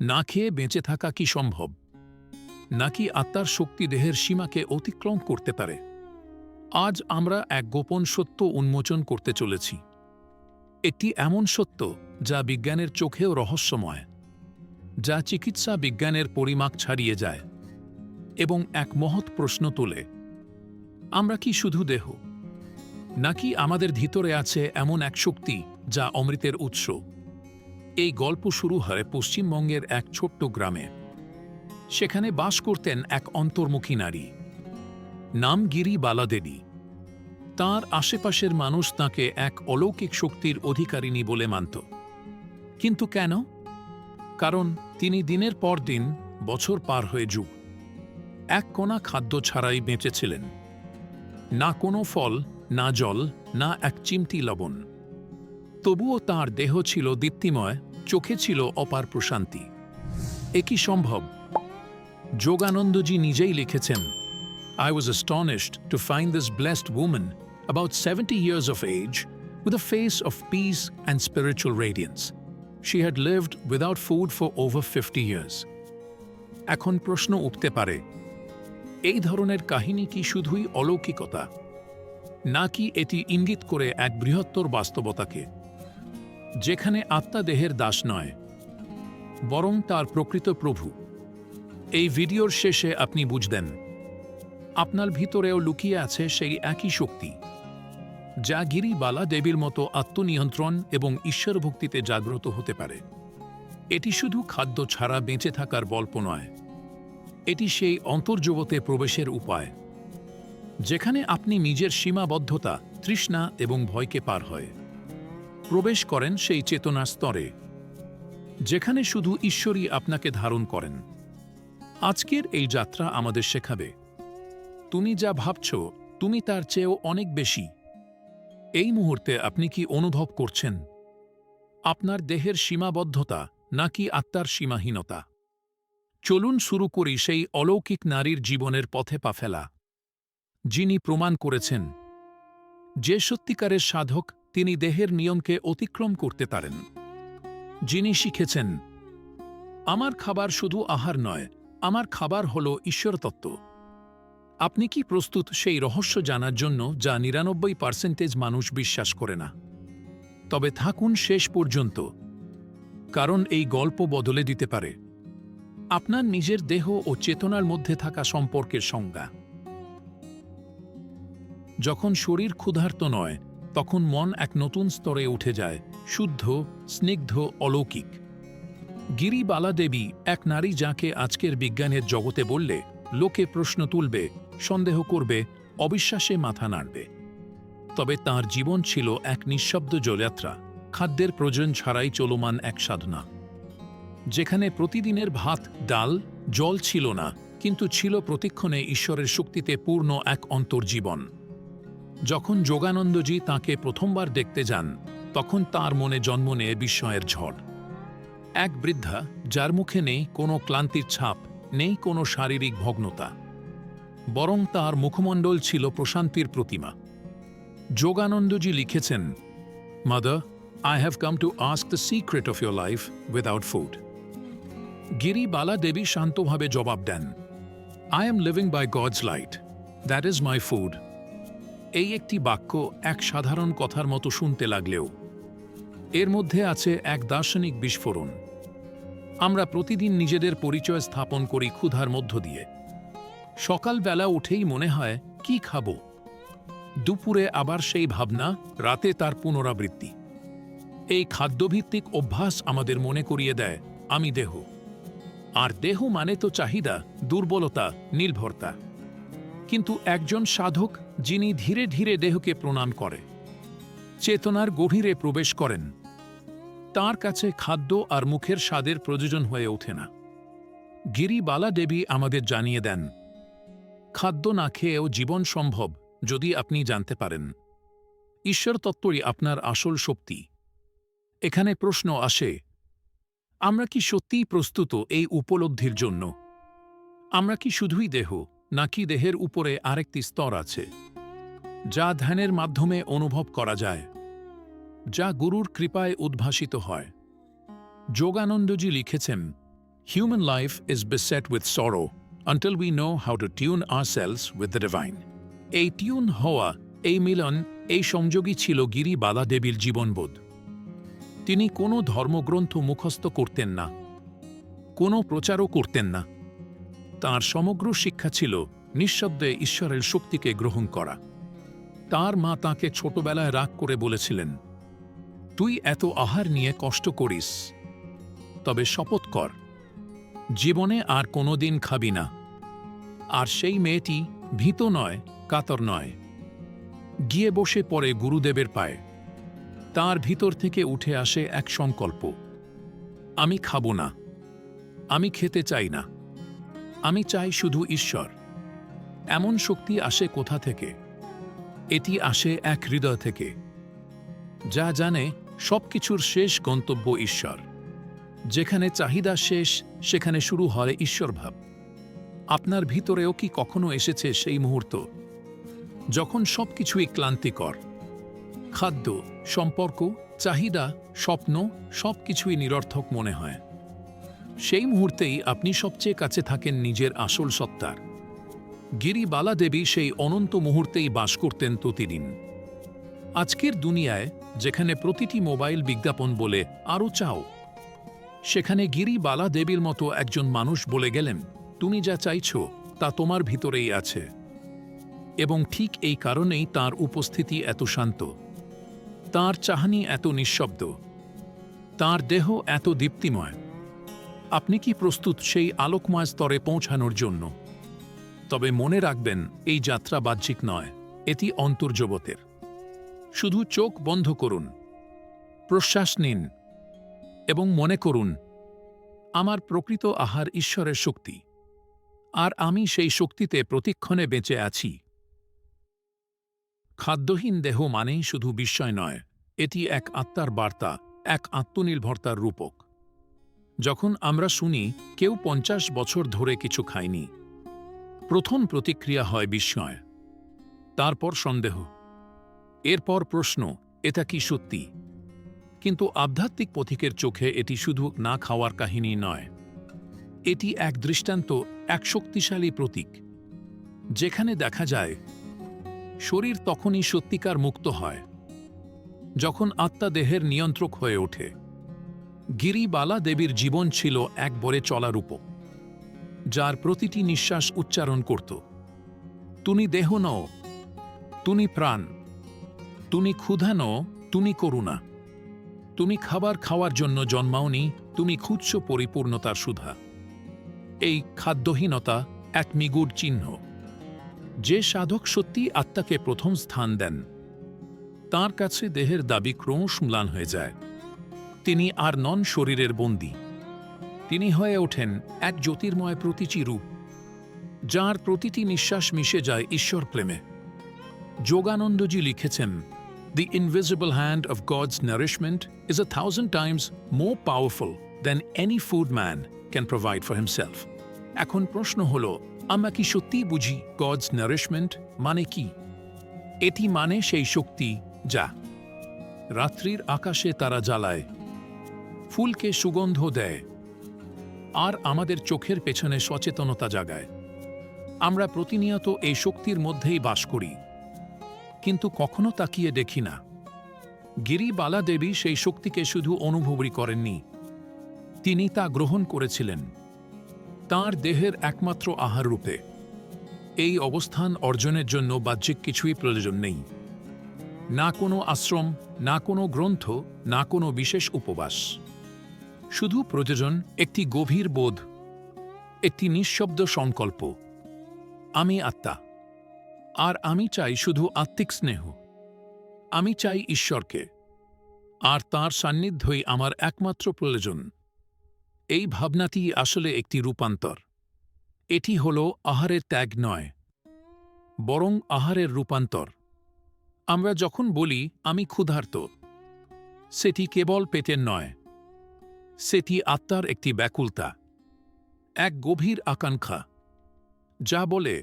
না খেয়ে বেঁচে থাকা কি সম্ভব? নাকি আত্মার শক্তি দেহের সীমাকে অতিক্রম করতে পারে? আজ আমরা এক গোপন সত্য উন্মোচন করতে চলেছি। একটি এমন সত্য যা বিজ্ঞানের চোখেও রহস্যময়, যা চিকিৎসা বিজ্ঞানের পরিমাপ ছাড়িয়ে যায় এবং এক মহৎ প্রশ্ন তোলে, আমরা কি শুধু দেহ? নাকি আমাদের ভিতরে আছে এমন এক শক্তি যা অমৃতের উৎস? এই গল্প শুরু হয় পশ্চিমবঙ্গের এক ছোট্ট গ্রামে। সেখানে বাস করতেন এক অন্তর্মুখী নারী। নাম গিরি বালাদেবী। তার আশেপাশের মানুষ তাকে এক অলৌকিক শক্তির অধিকারিণী বলে মানত। কিন্তু কেন? কারণ তিনি দিনের পর দিন বছর পার হয়ে যুগ। এক কণা খাদ্য ছাড়াই বেঁচেছিলেন। না কোনো ফল, না জল, না এক চিমটি লবণ। তবুও তার দেহ ছিল দীপ্তিময় চোখে ছিল অপার প্রশান্তি। একই সম্ভব? যোগানন্দজি নিজেই লিখেছেন I was astonished to find this blessed women about seventy years of age with a face of peace and spiritual radiance she had lived without food for over fifty years এখন প্রশ্ন উঠতে পারে, এই ধরনের কাহিনী কি শুধুই অলৌকিকতা? নাকি এটি ইঙ্গিত করে এক বৃহত্তর বাস্তবতাকে? যেখানে আত্মা দেহের দাস নয়, বরং তার প্রকৃত প্রভু। এই ভিডিওর শেষে আপনি বুঝবেন, আপনার ভিতরেও লুকিয়ে আছে সেই একই শক্তি, যা গিরিবালা দেবীর মতো আত্মনিয়ন্ত্রণ এবং ঈশ্বর ভক্তিতে জাগ্রত হতে পারে। এটি শুধু খাদ্য ছাড়া বেঁচে থাকার গল্প নয়, এটি সেই অন্তর্জগতে প্রবেশের উপায়, যেখানে আপনি নিজের সীমাবদ্ধতা, তৃষ্ণা এবং ভয়কে পার হয়। প্রবেশ করেন সেই চেতনার স্তরে, যেখানে শুধু ঈশ্বরই আপনাকে ধারণ করেন। আজকের এই যাত্রা আমাদের শেখাবে, তুমি যা ভাবছ, তুমি তার চেয়েও অনেক বেশি। এই মুহূর্তে আপনি কি অনুভব করছেন? আপনার দেহের সীমাবদ্ধতা নাকি আত্মার সীমাহীনতা? চলুন শুরু করি সেই অলৌকিক নারীর জীবনের পথে পা ফেলা। যিনি প্রমাণ করেছেন, যে সত্যিকারের সাধক তিনি দেহের নিয়মকে অতিক্রম করতে পারেন। যিনি শিখেছেন, আমার খাবার শুধু আহার নয়, আমার খাবার হল ঈশ্বরতত্ত্ব। আপনি কি প্রস্তুত সেই রহস্য জানার জন্য যা নিরানব্বই পার্সেন্টেজ মানুষ বিশ্বাস করে না? তবে থাকুন শেষ পর্যন্ত, কারণ এই গল্প বদলে দিতে পারে। আপনার নিজের দেহ ও চেতনার মধ্যে থাকা সম্পর্কের সংজ্ঞা। যখন শরীর ক্ষুধার্ত নয় তখন মন এক নতুন স্তরে উঠে যায়, শুদ্ধ, স্নিগ্ধ, অলৌকিক। গিরিবালা দেবী এক নারী যাকে আজকের বিজ্ঞানের জগতে বললে, লোকে প্রশ্ন তুলবে, সন্দেহ করবে, অবিশ্বাসে মাথা নাড়বে। তবে তার জীবন ছিল এক নিঃশব্দ জলযাত্রা, খাদ্যের প্রয়োজন ছাড়াই চলমান এক সাধনা। যেখানে প্রতিদিনের ভাত, ডাল, জল ছিল না, কিন্তু ছিল প্রতিক্ষণে ঈশ্বরের শক্তিতে পূর্ণ এক অন্তর্জীবন। যখন যোগানন্দজি তাকে প্রথমবার দেখতে যান, তখন তার মনে জন্ম নেয় বিস্ময়ের ঝড়। এক বৃদ্ধা, যার মুখে নেই কোনো ক্লান্তির ছাপ, নেই কোনো শারীরিক ভগ্নতা, বরং তার মুখমণ্ডল ছিল প্রশান্তির প্রতিমা। যোগানন্দজি লিখেছেন mother I have come to ask the secret of your life without food Giribala Devi শান্তভাবে জবাব দেন I am living by God's light that is my food এই একটি বাক্য এক সাধারণ কথার মতো শুনতে লাগলেও। এর মধ্যে আছে এক দার্শনিক বিস্ফোরণ। আমরা প্রতিদিন নিজেদের পরিচয় স্থাপন করি ক্ষুধার মধ্য দিয়ে। সকালবেলা উঠেই মনে হয়, কি খাব? দুপুরে আবার সেই ভাবনা, রাতে তার পুনরাবৃত্তি। এই খাদ্যভিত্তিক অভ্যাস আমাদের মনে করিয়ে দেয়, আমি দেহ। আর দেহ মানে তো চাহিদা, দুর্বলতা, নির্ভরতা। কিন্তু একজন সাধক যিনি ধীরে ধীরে দেহকে প্রণাম করে, চেতনার গভীরে প্রবেশ করেন, তার কাছে খাদ্য আর মুখের স্বাদের প্রয়োজন হয়ে ওঠে না। গিরিবালা দেবী আমাদের জানিয়ে দেন, খাদ্য না খেয়েও জীবন সম্ভব যদি আপনি জানতে পারেন। ঈশ্বর তত্ত্বই আপনার আসল শক্তি। এখানে প্রশ্ন আসে, আমরা কি সত্যিই প্রস্তুত এই উপলব্ধির জন্য? আমরা কি শুধুই দেহ নাকি দেহের উপরে আরেকটি স্তর আছে? যা ধ্যানের মাধ্যমে অনুভব করা যায়, যা গুরুর কৃপায় উদ্ভাসিত হয়। যোগানন্দজি লিখেছেন, Human life is beset with sorrow until we know how to tune ourselves with the divine. এই টিউন হওয়া, এই মিলন, এই সংযোগই ছিল গিরি বালা দেবীর জীবনবোধ। তিনি কোনো ধর্মগ্রন্থ মুখস্থ করতেন না, কোনো প্রচারও করতেন না। তার সমগ্র শিক্ষা ছিল নিঃশব্দে ঈশ্বরের শক্তিকে গ্রহণ করা। তার মা তাকে ছোটবেলায় রাগ করে বলেছিলেন, তুই এত আহার নিয়ে কষ্ট করিস, তবে শপথ কর, জীবনে আর কোনোদিন খাবি না। আর সেই মেয়েটি ভীত নয়, কাতর নয়। গিয়ে বসে পড়ে গুরুদেবের পায়ে। তার ভিতর থেকে উঠে আসে এক সংকল্প, আমি খাব না, আমি খেতে চাই না, আমি চাই শুধু ঈশ্বর। এমন শক্তি আসে কোথা থেকে? এটি আসে এক হৃদয় থেকে, যা জানে সবকিছুর শেষ গন্তব্য ঈশ্বর। যেখানে চাহিদা শেষ, সেখানে শুরু হয় ঈশ্বরভাব। আপনার ভিতরেও কি কখনো এসেছে সেই মুহূর্ত? যখন সবকিছুই ক্লান্তিকর, খাদ্য, সম্পর্ক, চাহিদা, স্বপ্ন সবকিছুই নিরর্থক মনে হয়। সেই মুহূর্তেই আপনি সবচেয়ে কাছে থাকেন নিজের আসল সত্তার। গিরিবালা দেবী সেই অনন্ত মুহূর্তেই বাস করতেন প্রতিদিন আজকের দুনিয়ায়, যেখানে প্রতিটি মোবাইল বিজ্ঞাপন বলে আরও চাও, সেখানে গিরিবালা দেবীর মতো একজন মানুষ বলে গেলেন, তুমি যা চাইছ, তা তোমার ভিতরেই আছে। এবং ঠিক এই কারণেই তার উপস্থিতি এত শান্ত। তার চাহানি এত নিঃশব্দ। তার দেহ এত দীপ্তিময়। আপনি কি প্রস্তুত সেই আলোকময় স্তরে পৌঁছানোর জন্য? তবে মনে রাখবেন, এই যাত্রা বাহ্যিক নয়, এটি অন্তর্জগতের। শুধু চোখ বন্ধ করুন, প্রশ্বাস নিন এবং মনে করুন, আমার প্রকৃত আহার ঈশ্বরের শক্তি, আর আমি সেই শক্তিতে প্রতিক্ষণে বেঁচে আছি। খাদ্যহীন দেহ মানেই শুধু বিস্ময় নয়, এটি এক আত্মার বার্তা, এক আত্মনির্ভরতার রূপক। যখন আমরা শুনি, কেউ পঞ্চাশ বছর ধরে কিছু খায়নি। প্রথম প্রতিক্রিয়া হয় বিস্ময়, তারপর সন্দেহ, এরপর প্রশ্ন, এটা কি সত্যি? কিন্তু আধ্যাত্মিক পথিকের চোখে এটি শুধু না খাওয়ার কাহিনী নয়, এটি এক দৃষ্টান্ত, এক শক্তিশালী প্রতীক, যেখানে দেখা যায়, শরীর তখনই সত্যিকার মুক্ত হয়, যখন আত্মা দেহের নিয়ন্ত্রক হয়ে ওঠে। গিরিবালা দেবীর জীবন ছিল এক বরে চলা রূপক যার প্রতিটি নিঃশ্বাস উচ্চারণ করত। তুমি দেহ নও, তুমি প্রাণ, তুমি ক্ষুধা নও, তুমি করুণা, তুমি খাবার খাওয়ার জন্য জন্মাওনি, তুমি খুঁজছ পরিপূর্ণতার সুধা। এই খাদ্যহীনতা এক নিগুড় চিহ্ন। যে সাধক সত্যি আত্মাকে প্রথম স্থান দেন, তার কাছে দেহের দাবি ক্রমশ ম্লান হয়ে যায়। তিনি আর নন শরীরের বন্দী। তিনি হয়ে ওঠেন এক জ্যোতির্ময় প্রতীচী রূপ, যার প্রতিটি নিঃশ্বাস মিশে যায় ঈশ্বর প্রেমে যোগানন্দজি লিখেছেন, The invisible hand of God's nourishment is a thousand times more powerful than any food man can provide for himself. এখন প্রশ্ন হল, আমরা কি সত্যিই বুঝি গডস নারিশমেন্ট মানে কি এটি মানে সেই শক্তি যা রাত্রির আকাশে তারা জ্বালায়, ফুলকে সুগন্ধ দেয় আর আমাদের চোখের পেছনে সচেতনতা জাগায়। আমরা প্রতিনিয়ত এই শক্তির মধ্যেই বাস করি। কিন্তু কখনো তাকিয়ে দেখি না। গিরিবালা দেবী সেই শক্তিকে শুধু অনুভবই করেননি। তিনি তা গ্রহণ করেছিলেন। তার দেহের একমাত্র আহার রূপে। এই অবস্থান অর্জনের জন্য বাহ্যিক কিছুই প্রয়োজন নেই। না কোনো আশ্রম, না কোনো গ্রন্থ, না কোনো বিশেষ উপবাস। শুধু প্রয়োজন একটি গভীর বোধ, একটি নিঃশব্দ সংকল্প। আমি আত্মা, আর আমি চাই শুধু আত্মিক স্নেহ। আমি চাই ঈশ্বরকে, আর তার সান্নিধ্যই আমার একমাত্র প্রয়োজন। এই ভাবনাটি আসলে একটি রূপান্তর। এটি হল আহারের ত্যাগ নয়, বরং আহারের রূপান্তর। আমরা যখন বলি, আমি ক্ষুধার্ত, সেটি কেবল পেটের নয় সেটি আত্মার একটি ব্যাকুলতা, এক গভীর আকাঙ্ক্ষা, যা বলে,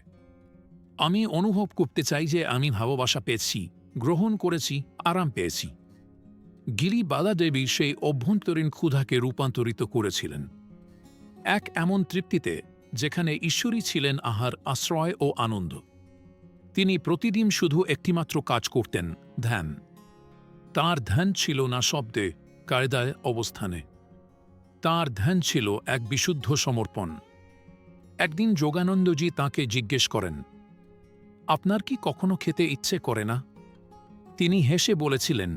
আমি অনুভব করতে চাই যে আমি ভালোবাসা পেয়েছি, গ্রহণ করেছি, আরাম পেয়েছি। গিরি বালা দেবী সেই অভ্যন্তরীণ ক্ষুধাকে রূপান্তরিত করেছিলেন, এক এমন তৃপ্তিতে যেখানে ঈশ্বরই ছিলেন আহার আশ্রয় ও আনন্দ। তিনি প্রতিদিন শুধু একটিমাত্র কাজ করতেন, ধ্যান। তার ধ্যান ছিল না শব্দে, কায়দায় অবস্থানে। তার ধ্যান ছিল এক বিশুদ্ধ সমর্পণ। একদিন যোগানন্দজি তাকে জিজ্ঞেস করেন, আপনার কি কখনো খেতে ইচ্ছে করে না? তিনি হেসে বলেছিলেন,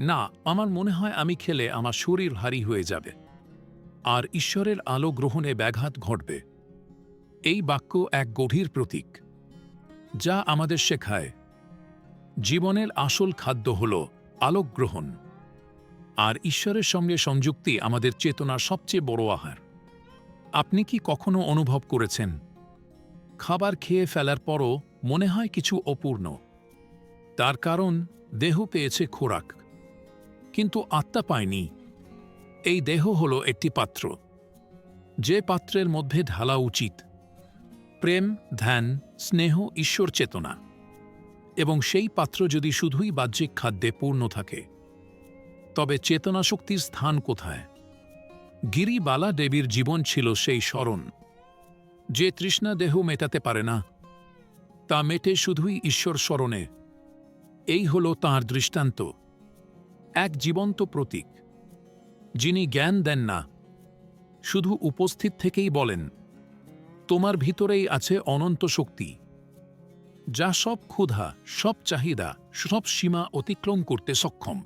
না, আমার মনে হয় আমি খেলে আমার শরীর ভারী হয়ে যাবে, আর ঈশ্বরের আলো গ্রহণে ব্যাঘাত ঘটবে। এই বাক্য এক গভীর প্রতীক, যা আমাদের শেখায়। জীবনের আসল খাদ্য হল আলোক গ্রহণ। আর ঈশ্বরের সঙ্গে সংযুক্তি আমাদের চেতনার সবচেয়ে বড় আহার। আপনি কি কখনো অনুভব করেছেন? খাবার খেয়ে ফেলার পরও মনে হয় কিছু অপূর্ণ। তার কারণ, দেহ পেয়েছে খোরাক। কিন্তু আত্মা পায়নি। এই দেহ হল একটি পাত্র। যে পাত্রের মধ্যে ঢালা উচিত। প্রেম, ধ্যান, স্নেহ, ঈশ্বর চেতনা। এবং সেই পাত্র যদি শুধুই বাহ্যিক খাদ্যে পূর্ণ থাকে তবে চেতনা শক্তির স্থান কোথায়? গিরিবালা দেবীর জীবন ছিল সেই স্মরণ, যে তৃষ্ণা দেহ মেটাতে পারে না, তা মেটে শুধুই ঈশ্বর স্মরণে। এই হল তাঁর দৃষ্টান্ত, এক জীবন্ত প্রতীক, যিনি জ্ঞান দেন না, শুধু উপস্থিত থেকেই বলেন, তোমার ভিতরেই আছে অনন্ত শক্তি, যা সব ক্ষুধা, সব চাহিদা, সব সীমা অতিক্রম করতে সক্ষম।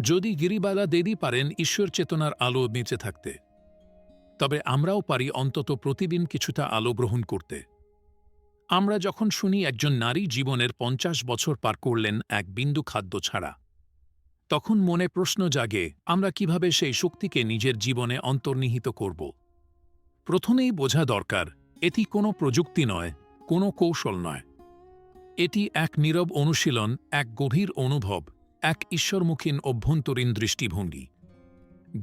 যদি গিরিবালা দেদি পারেন, ঈশ্বর চেতনার আলো বেঁচে থাকতে। তবে আমরাও পারি অন্তত প্রতিদিন কিছুটা আলো গ্রহণ করতে। আমরা যখন শুনি একজন নারী জীবনের পঞ্চাশ বছর পার করলেন এক বিন্দু খাদ্য ছাড়া, তখন মনে প্রশ্ন জাগে, আমরা কীভাবে সেই শক্তিকে নিজের জীবনে অন্তর্নিহিত করব? প্রথমেই বোঝা দরকার, এটি কোনো প্রযুক্তি নয়, কোনো কৌশল নয়। এটি এক নীরব অনুশীলন, এক গভীর অনুভব। এক ঈশ্বরমুখীন অভ্যন্তরীণ দৃষ্টিভঙ্গি।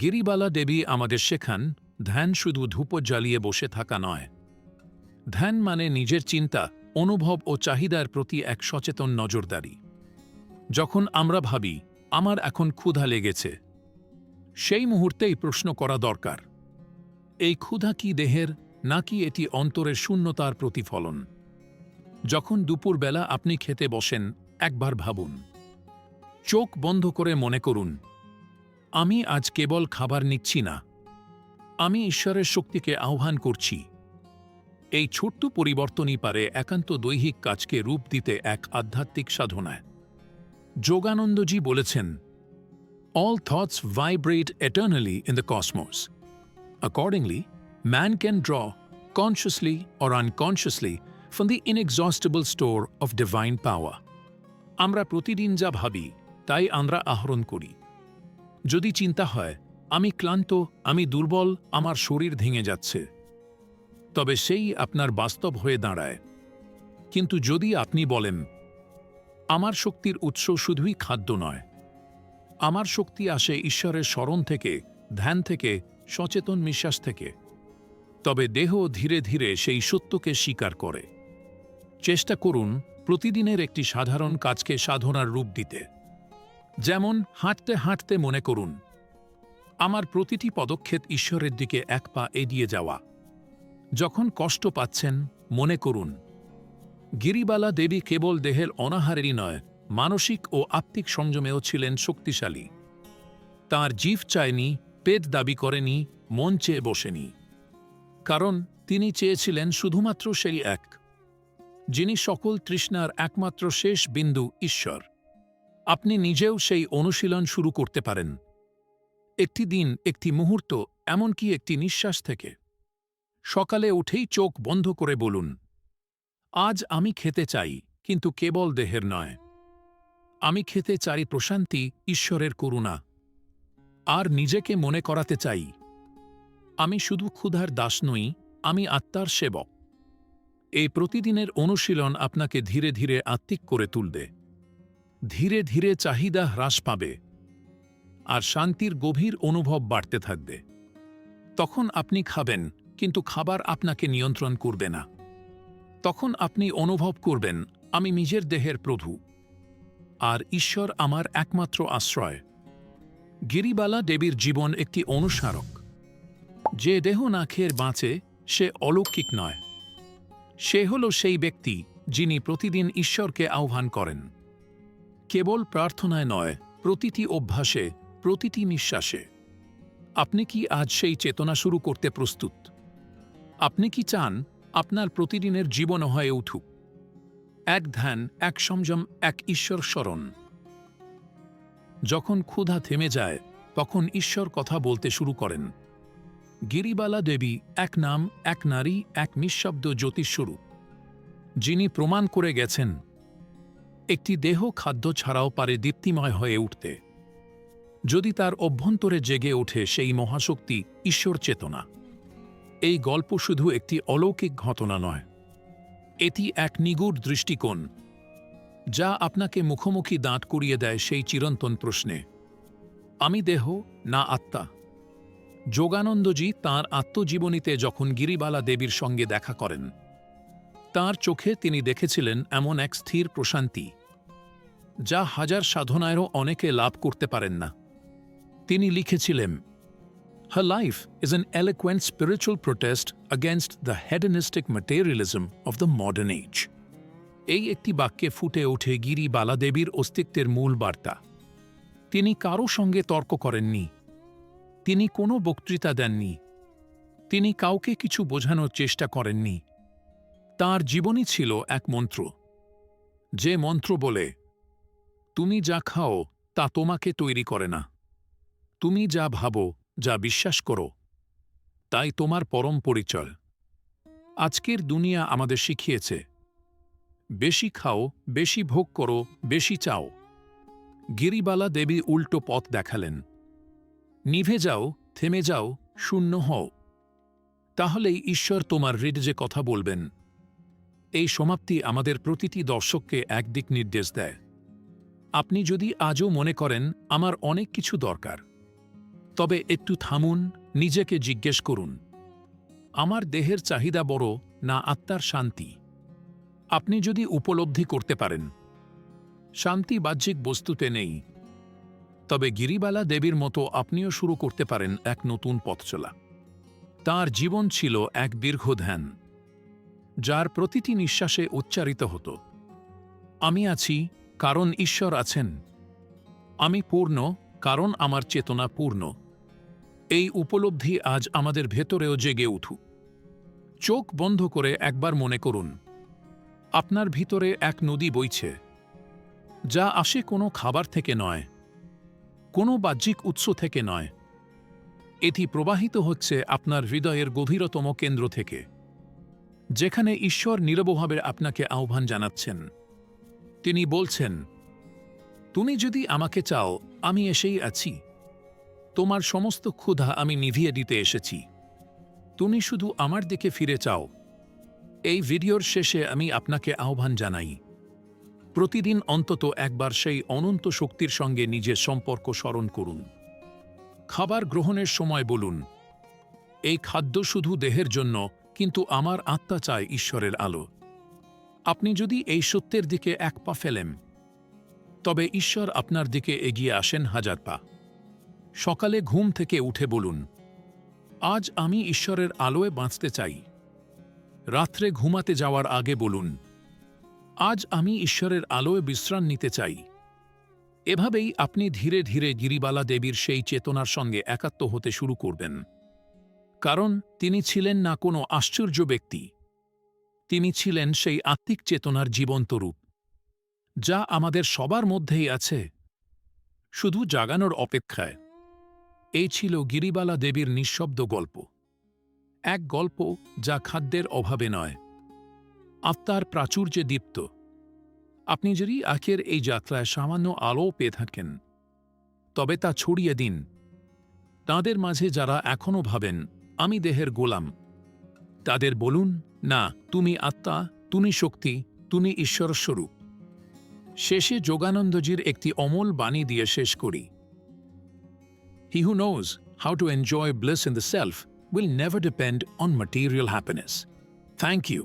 গিরিবালা দেবী আমাদের শেখান, ধ্যান শুধু ধূপ জ্বালিয়ে বসে থাকা নয়। ধ্যান মানে নিজের চিন্তা, অনুভব ও চাহিদার প্রতি এক সচেতন নজরদারি। যখন আমরা ভাবি, আমার এখন ক্ষুধা লেগেছে, সেই মুহূর্তেই প্রশ্ন করা দরকার, এই ক্ষুধা কি দেহের, নাকি এটি অন্তরের শূন্যতার প্রতিফলন? যখন দুপুরবেলা আপনি খেতে বসেন, একবার ভাবুন চোখ বন্ধ করে মনে করুন আমি আজ কেবল খাবার নিচ্ছি না আমি ঈশ্বরের শক্তিকে আহ্বান করছি। এই ছোট্ট পরিবর্তনই পারে একান্ত দৈহিক কাজকে রূপ দিতে এক আধ্যাত্মিক সাধনায়। যোগানন্দজি বলেছেন all thoughts vibrate eternally in the cosmos Accordingly, man can draw, consciously or unconsciously, from the inexhaustible store of divine power. আমরা প্রতিদিন যা ভাবি তাই আমরা আহরণ করি। যদি চিন্তা হয়, আমি ক্লান্ত, আমি দুর্বল, আমার শরীর ভেঙে যাচ্ছে। তবে সেই আপনার বাস্তব হয়ে দাঁড়ায়। কিন্তু যদি আপনি বলেন, আমার শক্তির উৎস শুধুই খাদ্য নয়। আমার শক্তি আসে ঈশ্বরের স্মরণ থেকে, ধ্যান থেকে, সচেতন বিশ্বাস থেকে। তবে দেহ ধীরে ধীরে সেই সত্যকে স্বীকার করে। চেষ্টা করুন প্রতিদিনের একটি সাধারণ কাজকে সাধনার রূপ দিতে। যেমন হাঁটতে হাঁটতে মনে করুন, আমার প্রতিটি পদক্ষেপ ঈশ্বরের দিকে এক পা এগিয়ে যাওয়া। যখন কষ্ট পাচ্ছেন, মনে করুন, গিরিবালা দেবী কেবল দেহের অনাহারেরই নয়, মানসিক ও আত্মিক সংযমেও ছিলেন শক্তিশালী। তার জিভ চায়নি, পেট দাবি করেনি, মন চেয়ে বসেনি। কারণ তিনি চেয়েছিলেন শুধুমাত্র সেই এক, যিনি সকল তৃষ্ণার একমাত্র শেষ বিন্দু ঈশ্বর। আপনি নিজেও সেই অনুশীলন শুরু করতে পারেন। একটি দিন, একটি মুহূর্ত, এমনকি একটি নিঃশ্বাস থেকে। সকালে উঠেই চোখ বন্ধ করে বলুন, আজ আমি খেতে চাই, কিন্তু কেবল দেহের নয়। আমি খেতে চাই প্রশান্তি, ঈশ্বরের করুণা। আর নিজেকে মনে করাতে চাই, আমি শুধু ক্ষুধার দাস নই, আমি আত্মার সেবক। এই প্রতিদিনের অনুশীলন আপনাকে ধীরে ধীরে আত্মিক করে তুলবে। ধীরে ধীরে চাহিদা হ্রাস পাবে আর শান্তির গভীর অনুভব বাড়তে থাকবে। তখন আপনি খাবেন, কিন্তু খাবার আপনাকে নিয়ন্ত্রণ করবে না। তখন আপনি অনুভব করবেন, আমি নিজের দেহের প্রভু। আর ঈশ্বর আমার একমাত্র আশ্রয়। গিরিবালা দেবীর জীবন একটি অনুস্মারক যে দেহ না খেয়ে বাঁচে, সে অলৌকিক নয়। সে হল সেই ব্যক্তি যিনি প্রতিদিন ঈশ্বরকে আহ্বান করেন। কেবল প্রার্থনায় নয়, প্রতিটি অভ্যাসে, প্রতিটি নিঃশ্বাসে। আপনি কি আজ সেই চেতনা শুরু করতে প্রস্তুত? আপনি কি চান আপনার প্রতিদিনের জীবন হয়ে উঠুক? এক ধ্যান, এক সংযম, এক ঈশ্বর স্মরণ। যখন ক্ষুধা থেমে যায়, তখন ঈশ্বর কথা বলতে শুরু করেন। গিরিবালা দেবী এক নাম, এক নারী, এক নিঃশব্দ জ্যোতিস্বরূপ যিনি প্রমাণ করে গেছেন একটি দেহ খাদ্য ছাড়াও পারে দীপ্তিময় হয়ে উঠতে। যদি তার অভ্যন্তরে জেগে ওঠে সেই মহাশক্তি ঈশ্বর চেতনা। এই গল্প শুধু একটি অলৌকিক ঘটনা নয়। এটি এক নিগুড় দৃষ্টিকোণ, যা আপনাকে মুখোমুখি দাঁত করিয়ে দেয় সেই চিরন্তন প্রশ্নে, আমি দেহ, না আত্মা? যোগানন্দজি তাঁর আত্মজীবনীতে যখন গিরিবালা দেবীর সঙ্গে দেখা করেন, তার চোখে তিনি দেখেছিলেন এমন এক স্থির প্রশান্তি। যা হাজার সাধনায়ও অনেকে লাভ করতে পারেন না। তিনি লিখেছিলেন, Her life is an eloquent spiritual protest against the hedonistic materialism of the modern age. এই একটি বাক্যে ফুটে ওঠে গিরি বালাদেবীর অস্তিত্বের মূল বার্তা। তিনি কারও সঙ্গে তর্ক করেননি। তিনি কোনো বক্তৃতা দেননি। তিনি কাউকে কিছু বোঝানোর চেষ্টা করেননি। তার জীবনই ছিল এক মন্ত্র। যে মন্ত্র বলে তুমি যা খাও, তা তোমাকে তৈরি করে না। তুমি যা ভাবো, যা বিশ্বাস করো, তাই তোমার পরম পরিচয়। আজকের দুনিয়া আমাদের শিখিয়েছে, বেশি খাও, বেশি ভোগ করো, বেশি চাও। গিরিবালা দেবী উল্টো পথ দেখালেন, নিভে যাও, থেমে যাও, শূন্য হও। তাহলেই ঈশ্বর তোমার হৃদয়ে কথা বলবেন, এই সমাপ্তি আমাদের প্রতিটি দর্শককে একদিক নির্দেশ দেয়। আপনি যদি আজও মনে করেন, আমার অনেক কিছু দরকার। তবে একটু থামুন, নিজেকে জিজ্ঞেস করুন। আমার দেহের চাহিদা বড়, না আত্মার শান্তি? আপনি যদি উপলব্ধি করতে পারেন। শান্তি বাহ্যিক বস্তুতে নেই। তবে গিরিবালা দেবীর মতো আপনিও শুরু করতে পারেন এক নতুন পথ চলা তাঁর জীবন ছিল এক দীর্ঘ ধ্যান, যার প্রতিটি নিঃশ্বাসে উচ্চারিত হতো। আমি আছি কারণ ঈশ্বর আছেন। আমি পূর্ণ, কারণ আমার চেতনা পূর্ণ। এই উপলব্ধি আজ আমাদের ভেতরেও জেগে উঠুক। চোখ বন্ধ করে একবার মনে করুন, আপনার ভিতরে এক নদী বইছে, যা আসে কোনো খাবার থেকে নয়, কোনো বাহ্যিক উৎস থেকে নয়। এটি প্রবাহিত হচ্ছে আপনার হৃদয়ের গভীরতম কেন্দ্র থেকে, যেখানে ঈশ্বর নীরবভাবে আপনাকে আহ্বান জানাচ্ছেন। তিনি বলছেন, তুমি যদি আমাকে চাও, আমি এসেই আছি। তোমার সমস্ত ক্ষুধা আমি নিভিয়ে দিতে এসেছি। তুমি শুধু আমার দিকে ফিরে চাও। এই ভিডিওর শেষে আমি আপনাকে আহ্বান জানাই। প্রতিদিন অন্তত একবার সেই অনন্ত শক্তির সঙ্গে নিজের সম্পর্ক স্মরণ করুন। খাবার গ্রহণের সময় বলুন, এই খাদ্য শুধু দেহের জন্য, কিন্তু আমার আত্মা চায় ঈশ্বরের আলো। আপনি যদি এই সত্যের দিকে এক পা ফেলেন, তবে ঈশ্বর আপনার দিকে এগিয়ে আসেন হাজার পা। সকালে ঘুম থেকে উঠে বলুন, আজ আমি ঈশ্বরের আলোয় বাঁচতে চাই। রাত্রে ঘুমাতে যাওয়ার আগে বলুন, আজ আমি ঈশ্বরের আলোয় বিশ্রাম নিতে চাই। এভাবেই আপনি ধীরে ধীরে গিরিবালা দেবীর সেই চেতনার সঙ্গে একাত্ম হতে শুরু করবেন। কারণ তিনি ছিলেন না কোনো আশ্চর্য ব্যক্তি। তিনি ছিলেন সেই আত্মিক চেতনার জীবন্ত রূপ, যা আমাদের সবার মধ্যেই আছে, শুধু জাগানোর অপেক্ষায়। এই ছিল গিরিবালা দেবীর নিঃশব্দ গল্প, এক গল্প যা খাদ্যের অভাবে নয়, আত্মার প্রাচুর্যে দীপ্ত। আপনি যদি আখের এই যাত্রায় সামান্য আলো পেয়ে থাকেন, তবে তা ছড়িয়ে দিন। তাদের মাঝে যারা এখনও ভাবেন, আমি দেহের গোলাম তাদের বলুন না, তুমি আত্মা, তুমি শক্তি, তুমি ঈশ্বর স্বরূপ শেষে যোগানন্দজির একটি অমল বাণী দিয়ে শেষ করি। He who knows how to enjoy bliss in the self will never depend on material happiness thank you